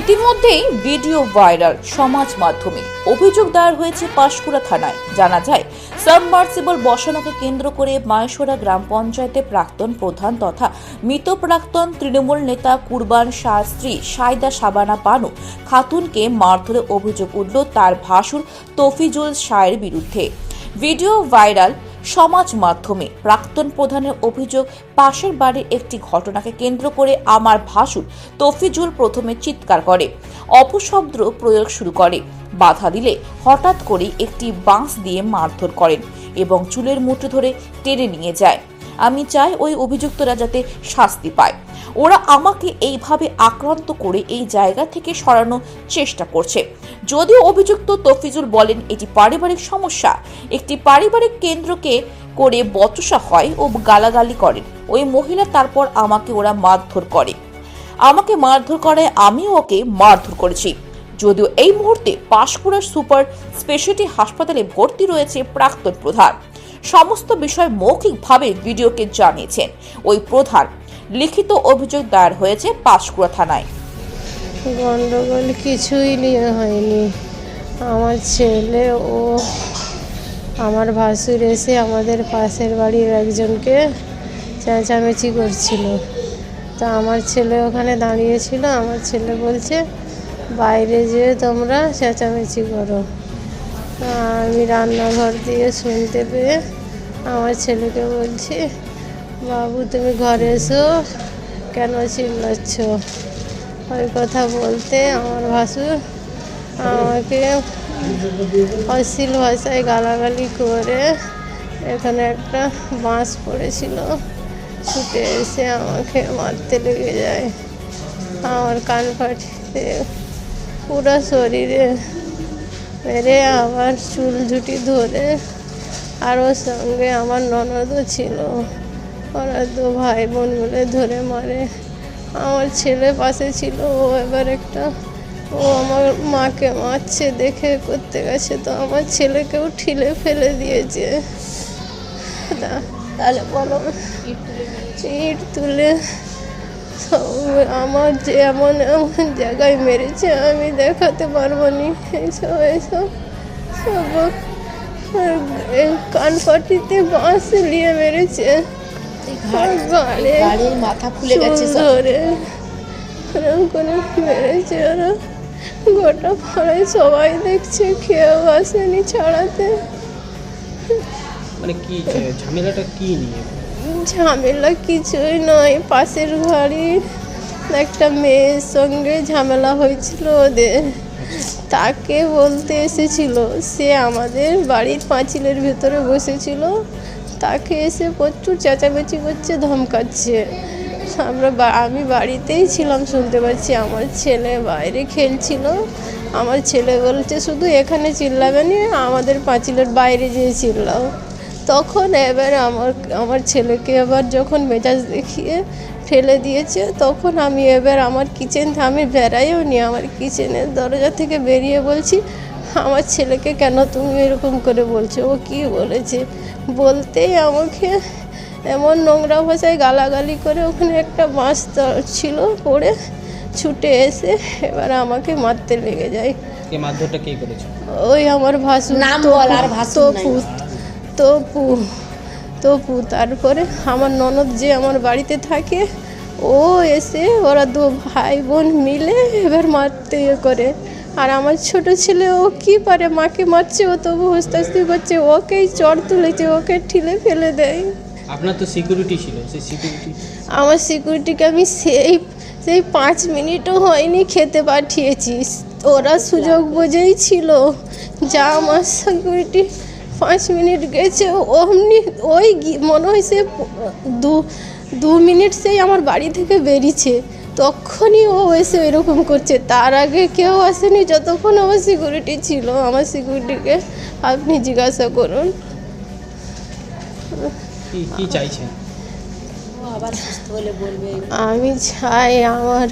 ইতিমধ্যেই video viral সমাজ মাধ্যমে। অভিযোগ দায়ের হয়েছে পাঁশকুড়া থানায়। জানা যায়, সাবমার্সিবল বসানোকে কেন্দ্র করে মায়েশ্বরা গ্রাম পঞ্চায়েতে প্রাক্তন প্রধান তথা মৃত প্রাক্তন তৃণমূল নেতা কুরবান শাহ স্ত্রী সাইদা সাবানা বানু খাতুনকে মারধরে অভিযোগ উঠল তার ভাসুর তফিজুল শাহের বিরুদ্ধে। ভিডিও ভাইরাল সমাজ মাধ্যমে প্রাক্তন প্রধানের অভিযোগ, পাশের বাড়ির একটি ঘটনাকে কেন্দ্র করে আমার ভাসুর তফিজুল প্রথমে চিৎকার করে, অপশব্দ প্রয়োগ শুরু করে। বাধা দিলে হঠাৎ করে একটি বাঁশ দিয়ে মারধর করেন এবং চুলের মুঠো ধরে টেনে নিয়ে যায়। আমি চাই ওই অভিযুক্তরা যাতে শাস্তি পায়। ওরা আমাকে এইভাবে আক্রান্ত করে এই জায়গা থেকে সরানোর চেষ্টা করছে। যদিও অভিযুক্ত তফিজুল বলেন, এটি পারিবারিক সমস্যা। একটি পারিবারিক কেন্দ্রকে করে বচসা হয় ও গালাগালি করেন ওই মহিলা তারপর আমাকে ওরা মারধর করে। আমাকে মারধর করায় আমি ওকে মারধর করেছি। যদিও এই মুহূর্তে পাঁশকুড়ার সুপার স্পেশালিটি হাসপাতালে ভর্তি রয়েছে প্রাক্তন প্রধান। সমস্ত বিষয় মৌখিকভাবে ভিডিওকে জানিয়েছেন। ওই প্রধান লিখিত অভিযোগ দায়ের হয়েছে পাঁশকুড়া থানায়। গন্ডগোল কিছুই নিয়ে হয়নি। আমার ছেলে ও আমার ভাসুর এসে আমাদের পাশের বাড়ির একজনকে চেঁচামেচি করছিল। তা আমার ছেলে ওখানে দাঁড়িয়েছিল। আমার ছেলে বলছে, বাইরে যেয়ে তোমরা চেঁচামেচি করো। আমি রান্নাঘর দিয়ে শুনতে পেয়ে আমার ছেলেকে বলছি বাবু, তুমি ঘরে এসো। কেন চিল্লাচ্ছ? ওই কথা বলতে আমার ভাসুর আমাকে অশ্লীল ভাষায় গালাগালি করে এখানে একটা বাঁশ পড়েছিল। ছুটে এসে আমাকে মারতে লেগে যায়। আমার কান ফাটিতে পুরো শরীরে মেরে আবার চুল ঝুটি ধরে আরও সঙ্গে আমার ননদও ছিল। ওরা দু ভাই বোন বলে ধরে মারে। আমার ছেলে পাশে ছিল, ও এবার একটা, ও আমার মাকে মারছে, দেখে করতে গেছে তো আমার ছেলেকেও ঠিলে ফেলে দিয়েছে। তা, তাহলে বলো। ইট তুলে আমার যে এমন এমন জায়গায় মেরেছে, আমি দেখাতে পারব নি। এইসব এইসব সব এই কান পাটিতে বাঁশ নিয়ে মেরেছে। গাড়ির মাথা ফুলে গেছে চুল সব। ধরে এরকম করে মেরেছে ওরা। গোটা পাড়ায় সবাই দেখছে কেউ আসেনি ছাড়াতে। মানে কি ঝামেলাটা কি নিয়ে? ঝামেলা কিছুই নয় পাশের বাড়ির একটা মেয়ের সঙ্গে ঝামেলা হয়েছিল ওদের। তাকে বলতে এসেছিল সে আমাদের বাড়ির পাঁচিলের ভেতরে বসেছিল। তাকে এসে প্রচুর চেঁচামেচি করছে, ধমকাচ্ছে। আমরা আমি বাড়িতেই ছিলাম, শুনতে পাচ্ছি আমার ছেলে বাইরে খেলছিল। আমার ছেলে বলছে, শুধু এখানে চিল্লাবে না, আমাদের পাঁচিলের বাইরে যেয়ে চিল্লাও। তখন এবার আমার আমার ছেলেকে এবার যখন মেজাজ দেখিয়ে ফেলে দিয়েছে, তখন আমি এবার আমার কিচেন, আমি বেড়াইও নি, আমার কিচেনের দরজা থেকে বেরিয়ে বলছি আমার ছেলেকে কেন তুমি এরকম করে বলছো? ও কি বলেছে? বলতেই আমাকে এমন নোংরা ভাষায় গালাগালি করে ওখানে একটা বাঁশ ছিল পড়ে ছুটে এসে এবার আমাকে মারতে লেগে যায়। কে মারধরটা কে করেছে? ওই আমার ভাসুর নাম তপু- বল আর নাই। তপু তপু তপু। তারপরে আমার ননদ যে আমার বাড়িতে থাকে ও এসে ওরা দু ভাই বোন মিলে এবার মারতে ইয়ে করে। আর আমার ছোট ছেলে ও কি পারে? মাকে মারছে ও তবু হস্তাস্তি করছে ওকেই চড় তুলেছে ওকে ঠিলে ফেলে দেয়। আপনার তো সিকিউরিটি ছিল সেই সিকিউরিটি আমার সিকিউরিটিকে আমি সেই সেই পাঁচ মিনিটও হয়নি খেতে পাঠিয়েছি। ওরা সুযোগ বুঝেই ছিল যা আমার সিকিউরিটি পাঁচ মিনিট গেছে অমনি ওই মনে হয় সে দু দু মিনিট সেই আমার বাড়ি থেকে বেরিয়েছে। তখনই ও এসে এরকম করছে। তার আগে কেউ আসেনি যতক্ষণ আমার সিকিউরিটি ছিল আমার সিকিউরিটিকে আপনি জিজ্ঞাসা করুন। কি কি চাইছেন? আমি চাই আমার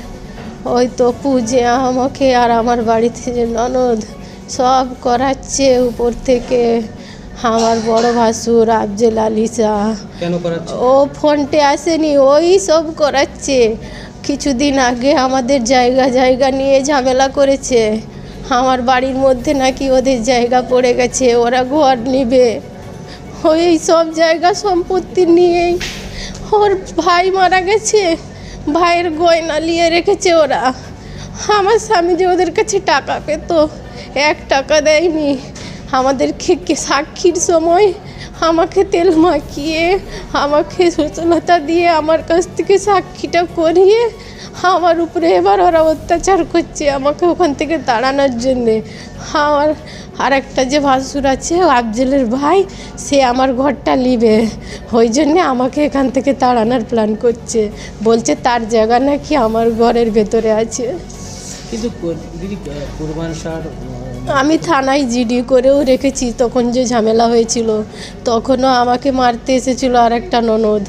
ওই তপু যে আমাকে আর আমার বাড়িতে যে ননদ সব করাচ্ছে উপর থেকে। আমার বড় ভাসুর আফজল আলী শাহ কেন করাচ্ছে? ও ফোনটে আসেনি ওই সব করাচ্ছে। কিছুদিন আগে আমাদের জায়গা জায়গা নিয়ে ঝামেলা করেছে। আমার বাড়ির মধ্যে নাকি ওদের জায়গা পড়ে গেছে, ওরা ঘর নেবে। ওই সব জায়গা সম্পত্তি নিয়েই ওর ভাই মারা গেছে, ভাইয়ের গয়না নিয়ে রেখেছে ওরা। আমার স্বামী যে ওদের কাছে টাকা পেত, এক টাকা দেয়নি। আমাদেরকে সাক্ষীর সময় আমাকে তেল মাখিয়ে, আমাকে সচলতা দিয়ে আমার কাছ থেকে সাক্ষীটা করিয়ে, আমার উপরে এবার ওরা অত্যাচার করছে আমাকে ওখান থেকে তাড়ানোর জন্যে। আমার আর একটা যে ভাসুর আছে আফজলের ভাই, সে আমার ঘরটা নিবে। ওই জন্যে আমাকে এখান থেকে তাড়ানোর প্ল্যান করছে। বলছে তার জায়গা নাকি আমার ঘরের ভেতরে আছে। কিন্তু দিদি শাহর আমি থানায় জিডি করেও রেখেছি, তখন যে ঝামেলা হয়েছিল, তখনও আমাকে মারতে এসেছিল আর একটা ননদ।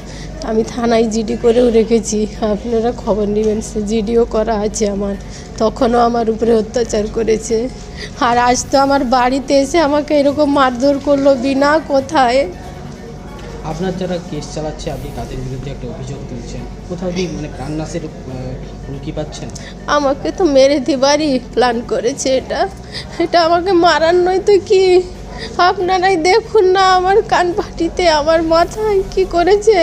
আমি থানায় জিডি করেও রেখেছি, আপনারা খবর নেবেন, সে জিডিও করা আছে আমার, তখনও আমার উপরে অত্যাচার করেছে। আর আজ তো আমার বাড়িতে এসে আমাকে এরকম মারধর করল, বিনা কোথায়। আপনার যারা কেস চালাচ্ছে আপনি তাদের বিরুদ্ধে একটা অভিযোগ তুলছেন। কোথাও কি মানে আহ, হুমকি পাচ্ছেন? আমাকে তো মেরে দেবারই প্ল্যান করেছে এটা। এটা আমাকে মারার নয় তো কি? আপনারাই দেখুন না আমার কান পাটিতে আমার মাথায় কি করেছে?